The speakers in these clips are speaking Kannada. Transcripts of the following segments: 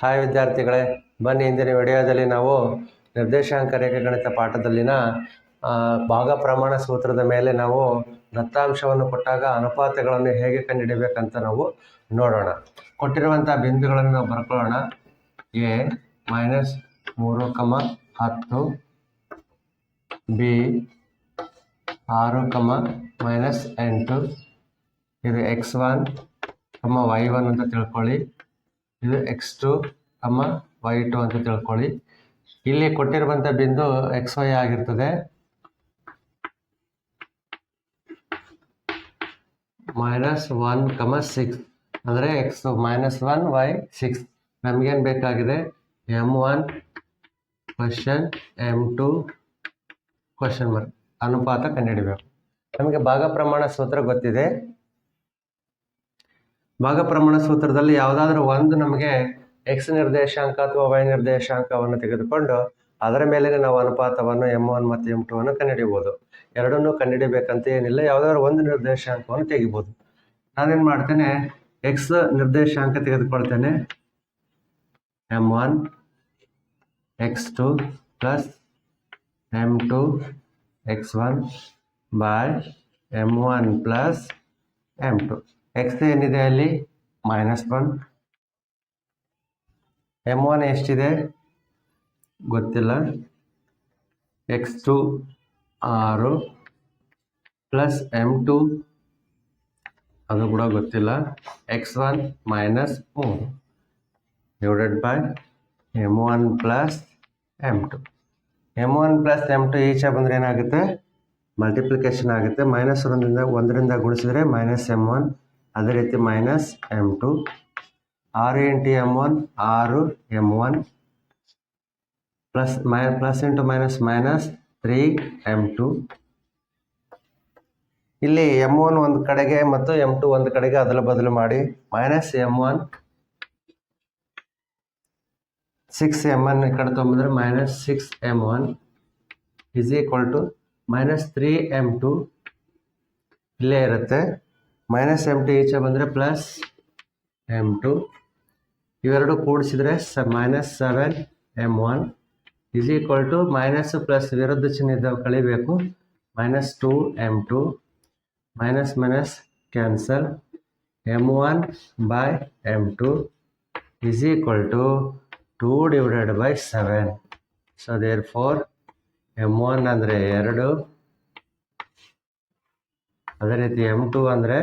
ಹಾಯ್ ವಿದ್ಯಾರ್ಥಿಗಳೇ, ಬನ್ನಿ ಇಂದಿನ ವಿಡಿಯೋದಲ್ಲಿ ನಾವು ನಿರ್ದೇಶಾಂಕ ರೇಖಾಗಣಿತ ಪಾಠದಲ್ಲಿನ ಭಾಗ ಪ್ರಮಾಣ ಸೂತ್ರದ ಮೇಲೆ ನಾವು ದತ್ತಾಂಶವನ್ನು ಕೊಟ್ಟಾಗ ಅನುಪಾತಗಳನ್ನು ಹೇಗೆ ಕಂಡುಹಿಡಿಬೇಕಂತ ನಾವು ನೋಡೋಣ. ಕೊಟ್ಟಿರುವಂಥ ಬಿಂದುಗಳನ್ನು ನಾವು ಬರ್ಕೊಳ್ಳೋಣ. ಎ ಮೈನಸ್ ಮೂರು ಕಮ ಹತ್ತು, ಬಿ ಆರು ಕಮ ಮೈನಸ್ ಎಂಟು, ಇದು X one comma Y one ಅಂತ ತಿಳ್ಕೊಳ್ಳಿ. ಇದು X two comma Y two ಅಂತ ತಿಳ್ಕೊಳ್ಳಿ. ಇಲ್ಲಿ ಕೊಟ್ಟಿರುವಂಥ ಬಿಂದು ಎಕ್ಸ್ ವೈ ಆಗಿರ್ತದೆ. ಮೈನಸ್ ಒನ್ ಕಮ ಸಿಕ್ಸ್ ಅಂದರೆ X minus one Y six ನಮಗೇನು ಬೇಕಾಗಿದೆ? M one question M two question mark ಅನುಪಾತ ಕಂಡುಹಿಡಿಬೇಕು. ನಮಗೆ ಭಾಗ ಪ್ರಮಾಣ ಸೂತ್ರ ಗೊತ್ತಿದೆ. ಭಾಗ ಪ್ರಮಾಣ ಸೂತ್ರದಲ್ಲಿ ಯಾವುದಾದ್ರೂ ಒಂದು ನಮಗೆ ಎಕ್ಸ್ ನಿರ್ದೇಶಾಂಕ ಅಥವಾ ವೈ ನಿರ್ದೇಶಾಂಕವನ್ನು ತೆಗೆದುಕೊಂಡು ಅದರ ಮೇಲೆ ನಾವು ಅನುಪಾತವನ್ನು ಎಂ ಒನ್ ಮತ್ತು ಎಂ ಟು ಅನ್ನು ಕಂಡುಹಿಡಿಯಬಹುದು. ಎರಡನ್ನೂ ಕಂಡುಹಿಡಿಯಬೇಕಂತ ಏನಿಲ್ಲ, ಯಾವುದಾದ್ರೂ ಒಂದು ನಿರ್ದೇಶಾಂಕವನ್ನು ತೆಗಿಬೋದು ನಾನೇನು ಮಾಡ್ತೇನೆ ಎಕ್ಸ್ ನಿರ್ದೇಶಾಂಕ ತೆಗೆದುಕೊಳ್ತೇನೆ. M one X two plus M two X one by M one plus M two X ಏನಿದೆ ಅಲ್ಲಿ? ಮೈನಸ್ ಒನ್ ಎಂ ಒನ್ ಎಷ್ಟಿದೆ? ಗೊತ್ತಿಲ್ಲ. ಎಕ್ಸ್ ಟು ಆರು ಪ್ಲಸ್ ಎಂ ಟು ಅದು ಕೂಡ ಗೊತ್ತಿಲ್ಲ. ಎಕ್ಸ್ ಒನ್ ಮೈನಸ್ ಮೂರು. Divided by M one plus M two M one plus M two ಈಚೆ ಬಂದರೆ ಏನಾಗುತ್ತೆ? ಮಲ್ಟಿಪ್ಲಿಕೇಶನ್ ಆಗುತ್ತೆ. ಮೈನಸ್ ಒಂದರಿಂದ ಒಂದರಿಂದ ಗುಣಿಸಿದ್ರೆ ಮೈನಸ್ ಎಂ ಒನ್ ಅದೇ ರೀತಿ ಮೈನಸ್ ಎಂ ಟು ಆರು ಇಂಟು ಎಂ ಒನ್ ಆರು M one plus my plus into minus minus three M two ಇಲ್ಲಿ ಎಂ ಒನ್ ಒಂದು ಕಡೆಗೆ ಮತ್ತು ಎಂ ಟು ಒಂದು ಕಡೆಗೆ ಅದಲು ಬದಲು ಮಾಡಿ minus M one six M one ಕಡೆ ತೊಗೊಂಬಂದ್ರೆ minus six M one is equal to minus three M two ಇಲ್ಲೇ ಇರುತ್ತೆ. ಮೈನಸ್ ಎಂ ಟು ಈಚೆ ಬಂದರೆ ಪ್ಲಸ್ ಎಂ ಟು ಇವೆರಡು ಕೂಡಿಸಿದರೆ ಸ minus seven M one is equal to minus plus ವಿರುದ್ಧ ಚಿಹ್ನೆ ಇದ್ದಾವೆ ಕಳಿಬೇಕು. Minus two M two minus minus cancel M one by M two is equal to two divided by seven so therefore M one ಅಂದರೆ ಎರಡು. ಅದೇ ರೀತಿ ಎಂ ಟು ಅಂದರೆ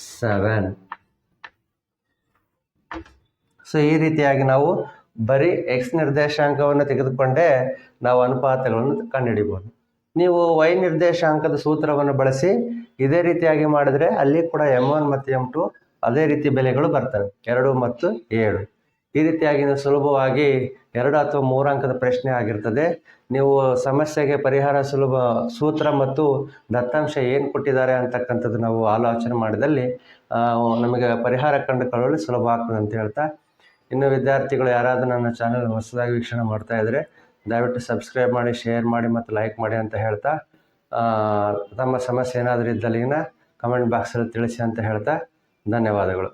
ಸೆವೆನ್ ಸೊ ಈ ರೀತಿಯಾಗಿ ನಾವು ಬರೀ ಎಕ್ಸ್ ನಿರ್ದೇಶಾಂಕವನ್ನು ತೆಗೆದುಕೊಂಡೇ ನಾವು ಅನುಪಾತಗಳನ್ನು ಕಂಡುಹಿಡಿಬೋದು. ನೀವು ವೈ ನಿರ್ದೇಶಾಂಕದ ಸೂತ್ರವನ್ನು ಬಳಸಿ ಇದೇ ರೀತಿಯಾಗಿ ಮಾಡಿದರೆ ಅಲ್ಲಿ ಕೂಡ ಎಂ ಒನ್ ಮತ್ತು ಎಂ ಟು ಅದೇ ರೀತಿ ಬೆಲೆಗಳು ಬರ್ತವೆ. ಎರಡು ಮತ್ತು ಏಳು. ಈ ರೀತಿಯಾಗಿ ಸುಲಭವಾಗಿ ಎರಡು ಅಥವಾ ಮೂರು ಅಂಕದ ಪ್ರಶ್ನೆ ಆಗಿರ್ತದೆ. ನೀವು ಸಮಸ್ಯೆಗೆ ಪರಿಹಾರ ಸುಲಭ ಸೂತ್ರ ಮತ್ತು ದತ್ತಾಂಶ ಏನು ಕೊಟ್ಟಿದ್ದಾರೆ ಅಂತಕ್ಕಂಥದ್ದು ನಾವು ಆಲೋಚನೆ ಮಾಡಿದಲ್ಲಿ ನಮಗೆ ಪರಿಹಾರ ಕಂಡುಕೊಳ್ಳಲು ಸುಲಭ ಆಗ್ತದೆ ಅಂತ ಹೇಳ್ತಾ. ಇನ್ನು ವಿದ್ಯಾರ್ಥಿಗಳು ಯಾರಾದರೂ ನನ್ನ ಚಾನಲ್ ಹೊಸದಾಗಿ ವೀಕ್ಷಣೆ ಮಾಡ್ತಾ ಇದ್ದರೆ ದಯವಿಟ್ಟು ಸಬ್ಸ್ಕ್ರೈಬ್ ಮಾಡಿ, ಶೇರ್ ಮಾಡಿ ಮತ್ತು ಲೈಕ್ ಮಾಡಿ ಅಂತ ಹೇಳ್ತಾ. ತಮ್ಮ ಸಮಸ್ಯೆ ಏನಾದರೂ ಇದ್ದಲ್ಲಿನ ಕಮೆಂಟ್ ಬಾಕ್ಸಲ್ಲಿ ತಿಳಿಸಿ ಅಂತ ಹೇಳ್ತಾ. ಧನ್ಯವಾದಗಳು.